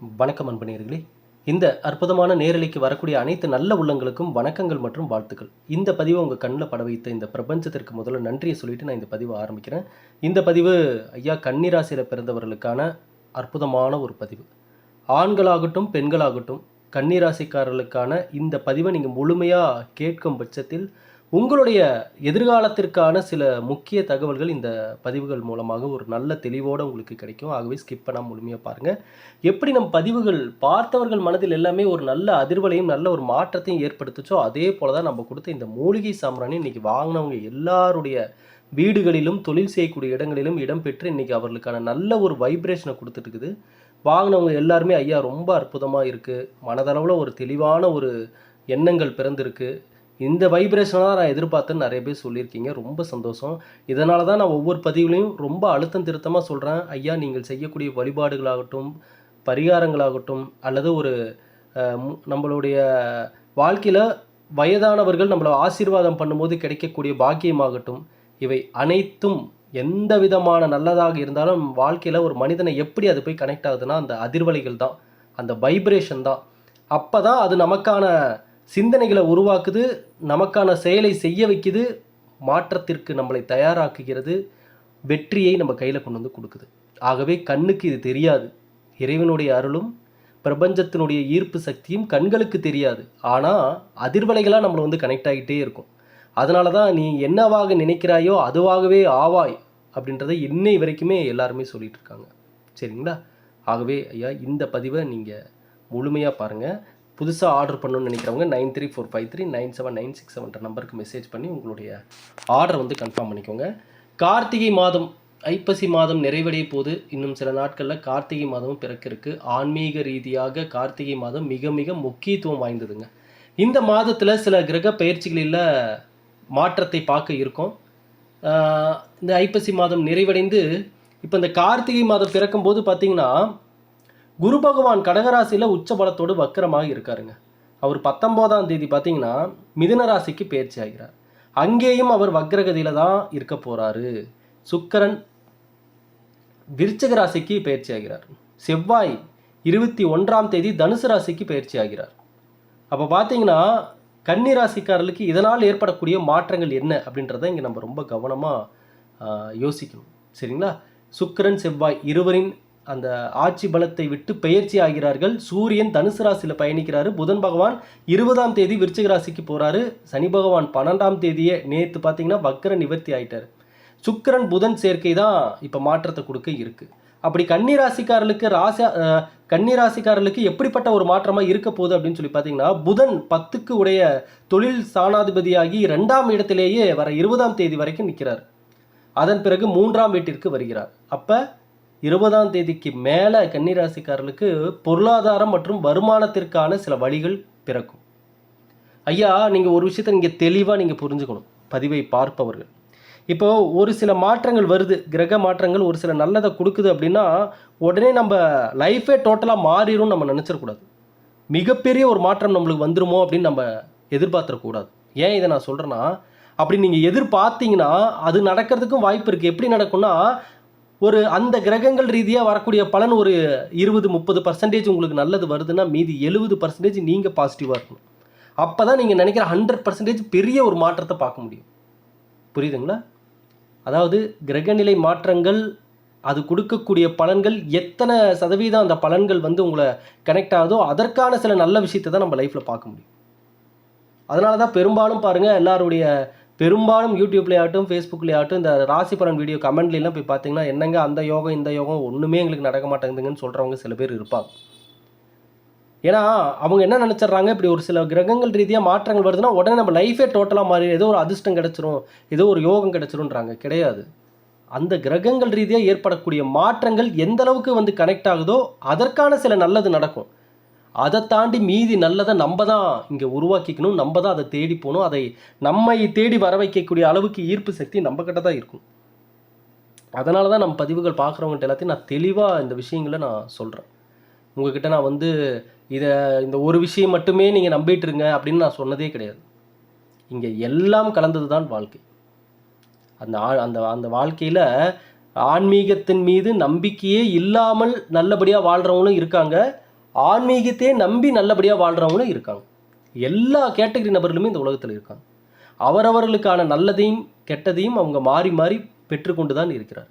வணக்கம் அன்பனேர்களே இந்த அற்புதமான நேரலைக்கு வரக்கூடிய அனைத்து நல்ல உள்ளங்களுக்கும் வணக்கங்கள் மற்றும் வாழ்த்துக்கள். இந்த பதிவை உங்கள் கண்ணில் பட வைத்த இந்த பிரபஞ்சத்திற்கு முதல்ல நன்றியை சொல்லிட்டு நான் இந்த பதிவை ஆரம்பிக்கிறேன். இந்த பதிவு ஐயா கன்னிராசியில் பிறந்தவர்களுக்கான அற்புதமான ஒரு பதிவு. ஆண்களாகட்டும் பெண்களாகட்டும் கன்னிராசிக்காரர்களுக்கான இந்த பதிவை நீங்கள் முழுமையாக கேட்கும் பட்சத்தில் உங்களுடைய எதிர்காலத்திற்கான சில முக்கிய தகவல்கள் இந்த பதிவுகள் மூலமாக ஒரு நல்ல தெளிவோடு உங்களுக்கு கிடைக்கும். ஆகவே ஸ்கிப் பண்ணாமல் முழுமையாக பாருங்கள் எப்படி நம் பதிவுகள் பார்த்தவர்கள் மனதில் எல்லாமே ஒரு நல்ல அதிர்வலையும் நல்ல ஒரு மாற்றத்தையும் ஏற்படுத்துச்சோ அதே போல தான் நம்ம கொடுத்த இந்த மூலிகை சாம்பிராணி இன்னைக்கு வாங்கினவங்க எல்லாருடைய வீடுகளிலும் தொழில் செய்யக்கூடிய இடங்களிலும் இடம்பெற்று இன்றைக்கி அவர்களுக்கான நல்ல ஒரு வைப்ரேஷனை கொடுத்துட்டு வாங்கினவங்க எல்லாருமே ஐயா ரொம்ப அற்புதமாக இருக்குது மனதளவில் ஒரு தெளிவான ஒரு எண்ணங்கள் பிறந்திருக்கு. இந்த வைப்ரேஷனை தான் நான் எதிர்பார்த்தேன்னு நிறைய பேர் சொல்லியிருக்கீங்க. ரொம்ப சந்தோஷம். இதனால தான் நான் ஒவ்வொரு பதிவுலையும் ரொம்ப அழுத்தம் திருத்தமாக சொல்கிறேன் ஐயா நீங்கள் செய்யக்கூடிய வழிபாடுகளாகட்டும் பரிகாரங்களாகட்டும் அல்லது ஒரு நம்மளுடைய வாழ்க்கையில் வயதானவர்கள் நம்மளை ஆசீர்வாதம் பண்ணும்போது கிடைக்கக்கூடிய பாக்கியமாகட்டும் இவை அனைத்தும் எந்த விதமான நல்லதாக இருந்தாலும் வாழ்க்கையில் ஒரு மனிதனை எப்படி அது போய் கனெக்ட் ஆகுதுன்னா அந்த அதிர்வலைகள் தான் அந்த வைப்ரேஷன் தான். அப்போ தான் அது நமக்கான சிந்தனைகளை உருவாக்குது நமக்கான செயலை செய்ய வைக்குது மாற்றத்திற்கு நம்மளை தயாராக்குகிறது வெற்றியை நம்ம கையில் கொண்டு வந்து கொடுக்குது. ஆகவே கண்ணுக்கு இது தெரியாது. இறைவனுடைய அருளும் பிரபஞ்சத்தினுடைய ஈர்ப்பு சக்தியும் கண்களுக்கு தெரியாது. ஆனால் அதிர்வலைகளாக நம்மளை வந்து கனெக்ட் ஆகிட்டே இருக்கும். அதனால தான் நீ என்னவாக நினைக்கிறாயோ அதுவாகவே ஆவாய் அப்படின்றத இன்னை வரைக்குமே எல்லாருமே சொல்லிகிட்டு இருக்காங்க. சரிங்களா? ஆகவே ஐயா இந்த பதிவை நீங்கள் முழுமையாக பாருங்கள் புதுசாக ஆர்டர் பண்ணணும்னு நினைக்கிறவங்க nine three four five three nine seven nine six செவன்ற நம்பருக்கு மெசேஜ் பண்ணி உங்களுடைய ஆர்டர் வந்து கன்ஃபார்ம் பண்ணிக்கோங்க. கார்த்திகை மாதம் ஐப்பசி மாதம் நிறைவடைய போது இன்னும் சில நாட்களில் கார்த்திகை மாதமும் பிறக்க இருக்கு ஆன்மீக ரீதியாக கார்த்திகை மாதம் மிக மிக முக்கியத்துவம் வாய்ந்ததுங்க. இந்த மாதத்தில் சில கிரக பயிற்சிகளில் மாற்றத்தை பார்க்க இருக்கும். இந்த ஐப்பசி மாதம் நிறைவடைந்து இப்போ இந்த கார்த்திகை மாதம் பிறக்கும்போது பார்த்தீங்கன்னா குரு பகவான் கடகராசியில் உச்ச பலத்தோடு வக்கரமாக இருக்காருங்க. அவர் பத்தொம்போதாம் தேதி பார்த்தீங்கன்னா மிதுன ராசிக்கு பயிற்சி ஆகிறார். அங்கேயும் அவர் வக்ரகதியில் தான் இருக்க போகிறாரு சுக்கிரன் விருச்சக ராசிக்கு பயிற்சி ஆகிறார். செவ்வாய் இருபத்தி ஒன்றாம் தேதி தனுசு ராசிக்கு பயிற்சி ஆகிறார். அப்போ பார்த்தீங்கன்னா கன்னி ராசிக்காரர்களுக்கு இதனால் ஏற்படக்கூடிய மாற்றங்கள் என்ன அப்படின்றத இங்கே நம்ம ரொம்ப கவனமாக யோசிக்கணும். சரிங்களா? சுக்கிரன் செவ்வாய் இருவரின் அந்த ஆட்சி பலத்தை விட்டு பெயர்ச்சி ஆகிறார்கள். சூரியன் தனுசு ராசியில் பயணிக்கிறாரு. புதன் பகவான் இருபதாம் தேதி விருச்சிக ராசிக்கு போகிறாரு சனி பகவான் பன்னெண்டாம் தேதியே நேற்று பார்த்தீங்கன்னா வக்கர நிவர்த்தி ஆயிட்டார். சுக்கரன் புதன் சேர்க்கை தான் இப்போ மாற்றத்தை கொடுக்க இருக்குது அப்படி கன்னி ராசிக்காரர்களுக்கு ராசி கன்னி ராசிக்காரர்களுக்கு எப்படிப்பட்ட ஒரு மாற்றமாக இருக்க போகுது அப்படின்னு சொல்லி பார்த்தீங்கன்னா புதன் பத்துக்கு உடைய தொழில் சாணாதிபதியாகி ரெண்டாம் இடத்திலேயே வர இருபதாம் தேதி வரைக்கும் நிற்கிறார் அதன் பிறகு மூன்றாம் வீட்டிற்கு வருகிறார். அப்போ இருபதாம் தேதிக்கு மேலே கன்னிராசிக்காரர்களுக்கு பொருளாதாரம் மற்றும் வருமானத்திற்கான சில வழிகள் பிறக்கும். ஐயா நீங்கள் ஒரு விஷயத்தை நீங்கள் தெளிவாக நீங்கள் புரிஞ்சுக்கணும். பதிவை பார்ப்பவர்கள். இப்போ ஒரு சில மாற்றங்கள் வருது. கிரக மாற்றங்கள் ஒரு சில நல்லதை கொடுக்குது அப்படின்னா உடனே நம்ம லைஃபே டோட்டலாக மாறிடும் நம்ம நினச்சிடக்கூடாது. மிகப்பெரிய ஒரு மாற்றம் நம்மளுக்கு வந்துருமோ அப்படின்னு நம்ம எதிர்பார்த்துடக்கூடாது. ஏன் இதை நான் சொல்கிறேன்னா அப்படி நீங்கள் எதிர்பார்த்தீங்கன்னா அது நடக்கிறதுக்கும் வாய்ப்பு இருக்குது எப்படி நடக்கும்னா ஒரு அந்த கிரகங்கள் ரீதியாக வரக்கூடிய பலன் ஒரு இருபது முப்பது பர்சன்டேஜ் உங்களுக்கு நல்லது வருதுன்னா மீதி எழுபது பர்சன்டேஜ் நீங்கள் பாசிட்டிவாக இருக்கணும். அப்போ தான் நீங்கள் நினைக்கிற ஹண்ட்ரட் பர்சன்டேஜ் பெரிய ஒரு மாற்றத்தை பார்க்க முடியும். புரியுதுங்களா? அதாவது கிரகநிலை மாற்றங்கள் அது கொடுக்கக்கூடிய பலன்கள் எத்தனை சதவீதம் அந்த பலன்கள் வந்து உங்களை கனெக்ட் ஆகுதோ அதற்கான சில நல்ல விஷயத்தை தான் நம்ம லைஃப்பில் பார்க்க முடியும். அதனால தான் பெரும்பாலும் பாருங்கள் எல்லாருடைய பெரும்பாலும் யூடியூப்லேயாகட்டும் ஆகட்டும் ஆகட்டும் இந்த ராசி பலன் வீடியோ கமெண்ட்லாம் போய் பார்த்தீங்கன்னா என்னங்க அந்த யோகம் இந்த யோகம் ஒன்றுமே எங்களுக்கு நடக்க மாட்டேங்குதுங்கன்னு சொல்கிறவங்க சில பேர் இருப்பாங்க. ஏன்னா அவங்க என்ன நினச்சிட்றாங்க? இப்படி ஒரு சில கிரகங்கள் ரீதியாக மாற்றங்கள் வருதுன்னா உடனே நம்ம லைஃபே டோட்டலாக மாறி ஏதோ ஒரு அதிர்ஷ்டம் கிடச்சிரும் ஏதோ ஒரு யோகம் கிடச்சிரும்ன்றாங்க. கிடையாது. அந்த கிரகங்கள் ரீதியாக ஏற்படக்கூடிய மாற்றங்கள் எந்த அளவுக்கு வந்து கனெக்ட் ஆகுதோ அதற்கான சில நல்லது நடக்கும். அதை தாண்டி மீதி நல்லதை நம்ம தான் இங்கே உருவாக்கிக்கணும் நம்ம தான் அதை தேடி போகணும். அதை நம்மை தேடி வர வைக்கக்கூடிய அளவுக்கு ஈர்ப்பு சக்தி நம்மக்கிட்ட தான் இருக்கும். அதனால தான் நம்ம பதிவுகள் பார்க்குறவங்கள்ட்ட எல்லாத்தையும் நான் தெளிவாக இந்த விஷயங்களை நான் சொல்கிறேன் உங்ககிட்ட நான் வந்து இதை இந்த ஒரு விஷயம் மட்டுமே நீங்கள் நம்பிட்டு இருங்க அப்படின்னு நான் சொன்னதே கிடையாது. இங்கே எல்லாம் கலந்தது தான் வாழ்க்கை. அந்த அந்த அந்த வாழ்க்கையில் ஆன்மீகத்தின் மீது நம்பிக்கையே இல்லாமல் நல்லபடியாக வாழ்கிறவங்களும் இருக்காங்க. ஆன்மீகத்தையே நம்பி நல்லபடியாக வாழ்கிறவங்களும் இருக்காங்க. எல்லா கேட்டகரி நபர்களுமே இந்த உலகத்தில் இருக்காங்க. அவரவர்களுக்கான நல்லதையும் கெட்டதையும் அவங்க மாறி மாறி பெற்றுக்கொண்டு தான் இருக்கிறார்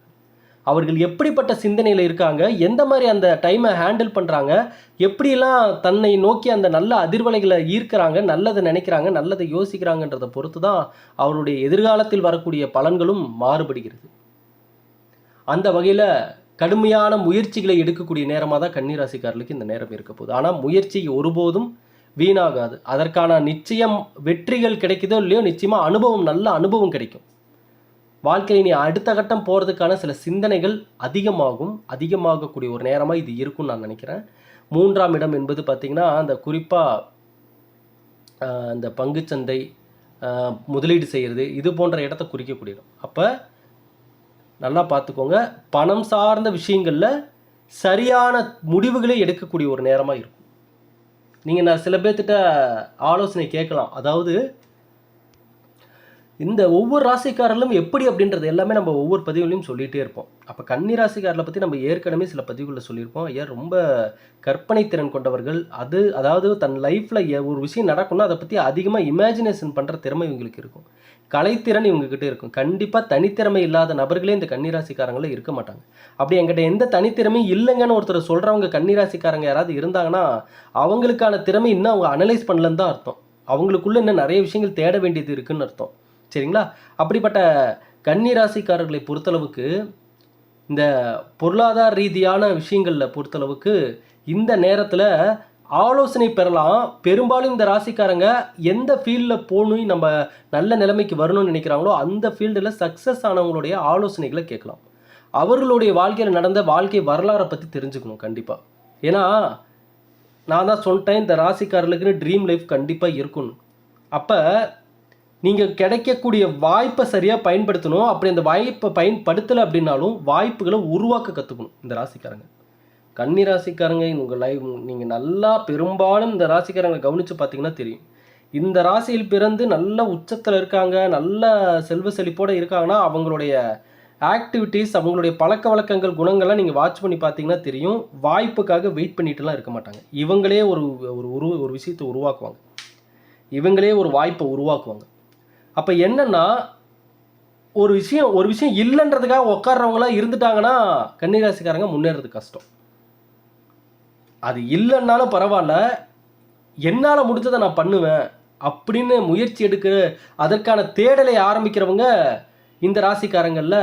அவர்கள் எப்படிப்பட்ட சிந்தனையில் இருக்காங்க? எந்த மாதிரி அந்த டைமை ஹேண்டில் பண்ணுறாங்க எப்படியெல்லாம் தன்னை நோக்கி அந்த நல்ல அதிர்வலைகளை ஈர்க்கிறாங்க? நல்லதை நினைக்கிறாங்க? நல்லதை யோசிக்கிறாங்கன்றதை பொறுத்து தான் அவருடைய எதிர்காலத்தில் வரக்கூடிய பலன்களும் மாறுபடுகிறது. அந்த வகையில் கடுமையான முயற்சிகளை எடுக்கக்கூடிய நேரமாக தான் கன்னிராசிக்காரர்களுக்கு இந்த நேரம் இருக்க போகுது. ஆனால் முயற்சி ஒருபோதும் வீணாகாது. அதற்கான நிச்சயம் வெற்றிகள் கிடைக்குதோ இல்லையோ நிச்சயமாக அனுபவம் நல்ல அனுபவம் கிடைக்கும். வாழ்க்கையில் நீ அடுத்த கட்டம் போகிறதுக்கான சில சிந்தனைகள் அதிகமாகும். அதிகமாகக்கூடிய ஒரு நேரமாக இது இருக்கும்னு நான் நினைக்கிறேன். மூன்றாம் இடம் என்பது பார்த்திங்கன்னா அந்த குறிப்பாக இந்த பங்குச்சந்தை முதலீடு செய்கிறது இது போன்ற இடத்த குறிக்கக்கூடிய இடம் அப்போ நல்லா பார்த்துக்கோங்க. பணம் சார்ந்த விஷயங்களில் சரியான முடிவுகளை எடுக்கக்கூடிய ஒரு நேரமாக இருக்கும். நீங்கள் நான் சில பேர்த்திட்ட ஆலோசனை கேட்கலாம். அதாவது இந்த ஒவ்வொரு ராசிக்காரர்களும் எப்படி அப்படின்றது எல்லாமே நம்ம ஒவ்வொரு பதிவுலையும் சொல்லிகிட்டே இருப்போம். அப்போ கன்னி ராசிக்காரர்களை பற்றி நம்ம ஏற்கனவே சில பதிவுகளில் சொல்லியிருப்போம். ஏன் ரொம்ப கற்பனை திறன் கொண்டவர்கள். அது அதாவது தன் லைஃப்பில் ஒரு விஷயம் நடக்குன்னா அதை பற்றி அதிகமாக இமேஜினேஷன் பண்ணுற திறமை இவங்களுக்கு இருக்கும். கலைத்திறன் இவங்ககிட்ட இருக்கும். கண்டிப்பாக தனித்திறமை இல்லாத நபர்களே இந்த கன்னிராசிக்காரங்களே இருக்க மாட்டாங்க. அப்படி என்கிட்ட எந்த தனித்திறமையும் இல்லைங்கன்னு ஒருத்தர் சொல்கிறவங்க கன்னிராசிக்காரங்க யாராவது இருந்தாங்கன்னா அவங்களுக்கான திறமை இன்னும் அவங்க அனலைஸ் பண்ணலன்னு தான் அர்த்தம். அவங்களுக்குள்ள இன்னும் நிறைய விஷயங்கள் தேட வேண்டியது இருக்குன்னு அர்த்தம். சரிங்களா? அப்படிப்பட்ட கன்னிராசிக்காரர்களை பொறுத்தளவுக்கு இந்த பொருளாதார ரீதியான விஷயங்களில் பொறுத்தளவுக்கு இந்த நேரத்தில் ஆலோசனை பெறலாம். பெரும்பாலும் இந்த ராசிக்காரங்க எந்த ஃபீல்டில் போகணும் நம்ம நல்ல நிலைமைக்கு வரணும்னு நினைக்கிறாங்களோ அந்த ஃபீல்டில் சக்ஸஸ் ஆனவங்களுடைய ஆலோசனைகளை கேட்கலாம். அவர்களுடைய வாழ்க்கையில் நடந்த வாழ்க்கை வரலாறை பற்றி தெரிஞ்சுக்கணும் கண்டிப்பாக ஏன்னா நான் தான் சொல்லிட்டேன் இந்த ராசிக்காரர்களுக்குன்னு ட்ரீம் லைஃப் கண்டிப்பாக இருக்கணும். அப்போ நீங்கள் கிடைக்கக்கூடிய வாய்ப்பை சரியாக பயன்படுத்தணும். அப்படி அந்த வாய்ப்பை பயன்படுத்தலை அப்படின்னாலும் வாய்ப்புகளை உருவாக்க கற்றுக்கணும் இந்த ராசிக்காரங்க. கன்னி ராசிக்காரங்க உங்கள் லைஃப் நீங்கள் நல்லா பெரும்பாலும் இந்த ராசிக்காரங்களை கவனித்து பார்த்தீங்கன்னா தெரியும். இந்த ராசியில் பிறந்து நல்ல உச்சத்தில் இருக்காங்க நல்ல செல்வ செழிப்போடு இருக்காங்கன்னா அவங்களுடைய ஆக்டிவிட்டீஸ் அவங்களுடைய பழக்க வழக்கங்கள் குணங்கள்லாம் நீங்கள் வாட்ச் பண்ணி பார்த்தீங்கன்னா தெரியும். வாய்ப்புக்காக வெயிட் பண்ணிட்டுலாம் இருக்க மாட்டாங்க. இவங்களே ஒரு ஒரு உரு ஒரு விஷயத்தை உருவாக்குவாங்க. இவங்களே ஒரு வாய்ப்பை உருவாக்குவாங்க. அப்போ என்னென்னா ஒரு விஷயம் ஒரு விஷயம் இல்லைன்றதுக்காக உட்கார்றவங்களாம் இருந்துட்டாங்கன்னா கன்னிராசிக்காரங்க முன்னேறது கஷ்டம். அது இல்லைன்னாலும் பரவாயில்ல. என்னால் முடிஞ்சதை நான் பண்ணுவேன் அப்படின்னு முயற்சி எடுக்கிற அதற்கான தேடலை ஆரம்பிக்கிறவங்க இந்த ராசிக்காரங்களில்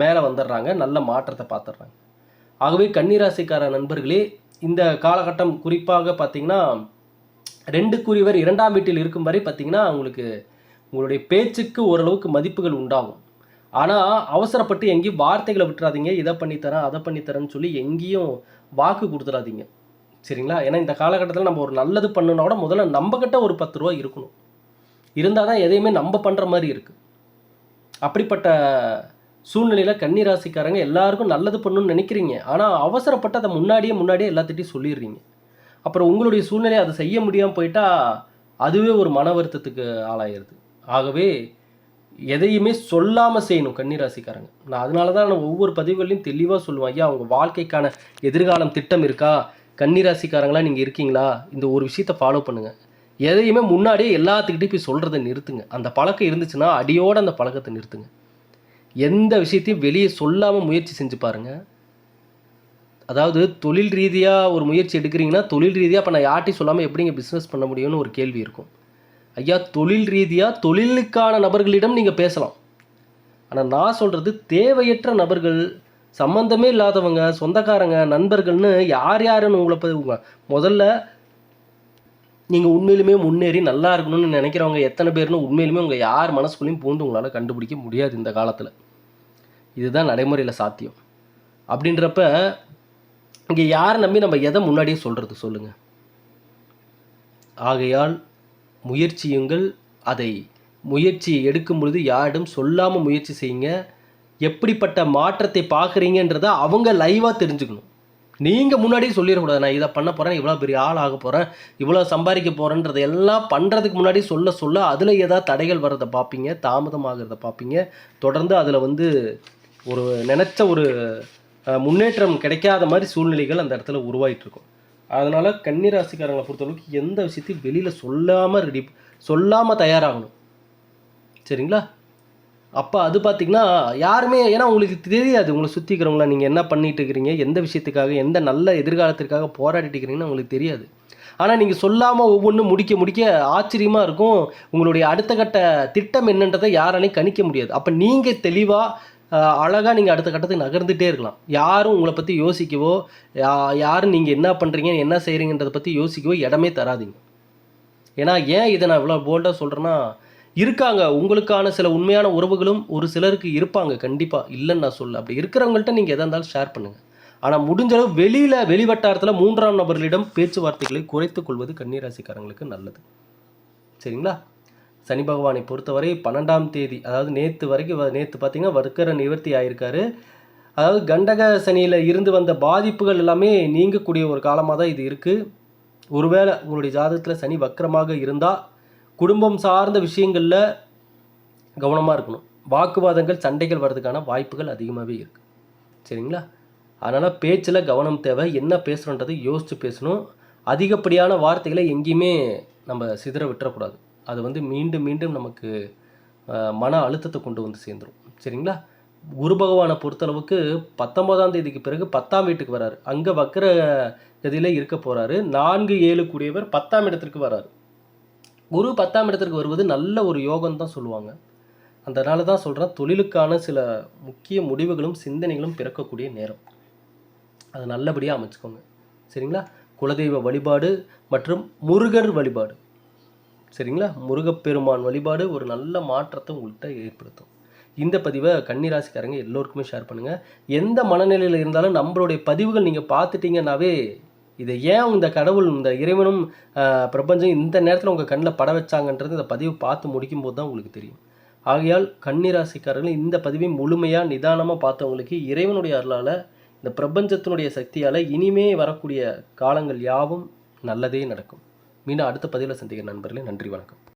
மேலே வந்துடுறாங்க. நல்ல மாற்றத்தை பார்த்துடுறாங்க. ஆகவே கன்னிராசிக்கார நண்பர்களே இந்த காலகட்டம் குறிப்பாக பார்த்திங்கன்னா ரெண்டு குறிவர் இரண்டாம் வீட்டில் இருக்கும் வரை பார்த்திங்கன்னா உங்களுக்கு உங்களுடைய பேச்சுக்கு ஓரளவுக்கு மதிப்புகள் உண்டாகும். ஆனால் அவசரப்பட்டு எங்கேயும் வார்த்தைகளை விட்டுறாதீங்க. இதை பண்ணித்தரேன் அதை பண்ணித்தரேன்னு சொல்லி எங்கேயும் வாக்கு கொடுத்துடாதீங்க. சரிங்களா? ஏன்னா இந்த காலகட்டத்தில் நம்ம ஒரு நல்லது பண்ணுனா கூட முதல்ல நம்மக்கிட்ட ஒரு பத்து ரூபா இருக்கணும். இருந்தால் தான் எதையுமே நம்ம பண்ணுற மாதிரி இருக்குது அப்படிப்பட்ட சூழ்நிலையில் கன்னி ராசிக்காரங்க எல்லாருக்கும் நல்லது பண்ணணும்னு நினைக்கிறீங்க. ஆனால் அவசரப்பட்டு அதை முன்னாடியே முன்னாடியே எல்லாத்திட்டையும் சொல்லிடுறீங்க. அப்புறம் உங்களுடைய சூழ்நிலையை அதை செய்ய முடியாமல் போயிட்டா அதுவே ஒரு மன வருத்தத்துக்கு ஆளாயிருது. ஆகவே எதையுமே சொல்லாமல் செய்யணும் கன்னிராசிக்காரங்க. நான் அதனால தான் நான் ஒவ்வொரு பதிவுகளையும் தெளிவாக சொல்லுவேன். ஐயா அவங்க வாழ்க்கைக்கான எதிர்காலம் திட்டம் இருக்கா? கன்னிராசிக்காரங்களாக நீங்கள் இருக்கீங்களா? இந்த ஒரு விஷயத்தை ஃபாலோ பண்ணுங்கள் எதையுமே முன்னாடியே எல்லாத்துக்கிட்டையும் போய் சொல்கிறத நிறுத்துங்க. அந்த பழக்கம் இருந்துச்சுன்னா அடியோடு அந்த பழக்கத்தை நிறுத்துங்க. எந்த விஷயத்தையும் வெளியே சொல்லாமல் முயற்சி செஞ்சு பாருங்கள் அதாவது தொழில் ரீதியாக ஒரு முயற்சி எடுக்கிறீங்கன்னா தொழில் ரீதியாக இப்போ நான் யார்ட்டையும் சொல்லாமல் எப்படிங்க பிஸ்னஸ் பண்ண முடியும்னு ஒரு கேள்வி இருக்கும். ஐயா தொழில் ரீதியாக தொழிலுக்கான நபர்களிடம் நீங்கள் பேசலாம். ஆனால் நான் சொல்கிறது தேவையற்ற நபர்கள் சம்பந்தமே இல்லாதவங்க சொந்தக்காரங்க நண்பர்கள்னு யார் யாருன்னு உங்களை பதிவுங்க முதல்ல நீங்கள் உண்மையிலுமே முன்னேறி நல்லா இருக்கணும்னு நினைக்கிறவங்க எத்தனை பேர்னு உண்மையிலுமே உங்கள் யார் மனசுக்குள்ளேயும் பூந்து உங்களால் கண்டுபிடிக்க முடியாது இந்த காலத்தில். இதுதான் நடைமுறையில் சாத்தியம். அப்படின்றப்ப இங்கே யாரை நம்பி நம்ம எதை முன்னாடியே சொல்கிறது சொல்லுங்கள் ஆகையால் முயற்சியுங்கள். அதை முயற்சி எடுக்கும் பொழுது யாரிடம் சொல்லாமல் முயற்சி செய்யுங்க. எப்படிப்பட்ட மாற்றத்தை பார்க்குறீங்கன்றதை அவங்க லைவாக தெரிஞ்சுக்கணும். நீங்கள் முன்னாடியே சொல்லிடக்கூடாது. நான் இதை பண்ண போகிறேன் இவ்வளோ பெரிய ஆள் ஆக போகிறேன் இவ்வளோ சம்பாதிக்க போகிறேன்றதை எல்லாம் பண்ணுறதுக்கு முன்னாடி சொல்ல சொல்ல அதில் ஏதாவது தடைகள் வர்றதை பார்ப்பீங்க தாமதமாகிறத பார்ப்பீங்க. தொடர்ந்து அதில் வந்து ஒரு நினச்ச ஒரு முன்னேற்றம் கிடைக்காத மாதிரி சூழ்நிலைகள் அந்த இடத்துல உருவாயிட்டுருக்கும் அதனால் கன்னிராசிக்காரங்களை பொறுத்தளவுக்கு எந்த விஷயத்தையும் வெளியில் சொல்லாமல் ரெடி சொல்லாமல் தயாராகணும். சரிங்களா? அப்போ அது பார்த்திங்கன்னா யாருமே ஏன்னா உங்களுக்கு தெரியாது உங்களை சுற்றி இருக்கிறவங்கள நீங்கள் என்ன பண்ணிகிட்டு இருக்கிறீங்க எந்த விஷயத்துக்காக எந்த நல்ல எதிர்காலத்திற்காக போராடிட்டு இருக்கிறீங்கன்னு உங்களுக்கு தெரியாது. ஆனால் நீங்கள் சொல்லாமல் ஒவ்வொன்றும் முடிக்க முடிக்க ஆச்சரியமாக இருக்கும். உங்களுடைய அடுத்த கட்ட திட்டம் என்னன்றதை யாராலையும் கணிக்க முடியாது. அப்போ நீங்கள் தெளிவாக அழகாக நீங்கள் அடுத்த கட்டத்துக்கு நகர்ந்துகிட்டே இருக்கலாம். யாரும் உங்களை பற்றி யோசிக்கவோ யா யாரும் நீங்கள் என்ன பண்ணுறீங்க என்ன செய்கிறீங்கன்றதை பற்றி யோசிக்கவோ இடமே தராதீங்க. ஏன்னா ஏன் இதை நான் இவ்வளோ போல்டாக சொல்கிறேன்னா இருக்காங்க. உங்களுக்கான சில உண்மையான உறவுகளும் ஒரு சிலருக்கு இருப்பாங்க. கண்டிப்பாக இல்லைன்னு நான் சொல்ல அப்படி இருக்கிறவங்கள்ட்ட நீங்கள் எதாக இருந்தாலும் ஷேர் பண்ணுங்கள் ஆனால் முடிஞ்சளவு வெளியில் வெளிவட்டாரத்தில் மூன்றாம் நபர்களிடம் பேச்சுவார்த்தைகளை குறைத்துக் கொள்வது கன்னிராசிக்காரங்களுக்கு நல்லது. சரிங்களா? சனி பகவானை பொறுத்தவரை பன்னெண்டாம் தேதி அதாவது நேற்று வரைக்கும் நேற்று பார்த்தீங்கன்னா வர்க்கர நிவர்த்தி ஆயிருக்காரு. அதாவது கண்டக சனியில் இருந்து வந்த பாதிப்புகள் எல்லாமே நீங்கக்கூடிய ஒரு காலமாக தான் இது இருக்குது ஒருவேளை உங்களுடைய ஜாதகத்தில் சனி வக்கரமாக இருந்தால் குடும்பம் சார்ந்த விஷயங்களில் கவனமாக இருக்கணும். வாக்குவாதங்கள் சண்டைகள் வர்றதுக்கான வாய்ப்புகள் அதிகமாகவே இருக்குது சரிங்களா? அதனால் பேச்சில் கவனம் தேவை. என்ன பேசுகிறோன்றதை யோசித்து பேசணும். அதிகப்படியான வார்த்தைகளை எங்கேயுமே நம்ம சிதற விட்டுறக்கூடாது. அது வந்து மீண்டும் மீண்டும் நமக்கு மன அழுத்தத்தை கொண்டு வந்து சேர்ந்துரும். சரிங்களா? குரு பகவானை பொறுத்தளவுக்கு பத்தொம்போதாம் தேதிக்கு பிறகு பத்தாம் வீட்டுக்கு வராரு. அங்கே வக்கர கதியில் இருக்க போகிறாரு நான்கு ஏழு கூடியவர் பத்தாம் இடத்திற்கு வராரு. குரு பத்தாம் இடத்திற்கு வருவது நல்ல ஒரு யோகம் தான் சொல்லுவாங்க. அதனால தான் சொல்கிறேன் தொழிலுக்கான சில முக்கிய முடிவுகளும் சிந்தனைகளும் பிறக்கக்கூடிய நேரம். அதை நல்லபடியாக அமைச்சுக்கோங்க. சரிங்களா? குலதெய்வ வழிபாடு மற்றும் முருகர் வழிபாடு. சரிங்களா? முருகப்பெருமான் வழிபாடு ஒரு நல்ல மாற்றத்தை உங்கள்கிட்ட ஏற்படுத்தும். இந்த பதிவை கன்னிராசிக்காரங்க எல்லோருக்குமே ஷேர் பண்ணுங்கள் எந்த மனநிலையில் இருந்தாலும் நம்மளுடைய பதிவுகள் நீங்கள் பார்த்துட்டீங்கன்னாவே இதை ஏன் இந்த கடவுள் இந்த இறைவனும் பிரபஞ்சம் இந்த நேரத்தில் உங்கள் கண்ணில் பட வச்சாங்கன்றது இந்த பதிவு பார்த்து முடிக்கும் போது தான் உங்களுக்கு தெரியும். ஆகையால் கன்னிராசிக்காரர்கள் இந்த பதிவை முழுமையாக நிதானமாக பார்த்தவங்களுக்கு இறைவனுடைய அருளால் இந்த பிரபஞ்சத்தினுடைய சக்தியால் இனிமே வரக்கூடிய காலங்கள் யாவும் நல்லதே நடக்கும். மீண்டும் அடுத்த பதிவில் சந்திக்கிற நண்பர்களே நன்றி வணக்கம்.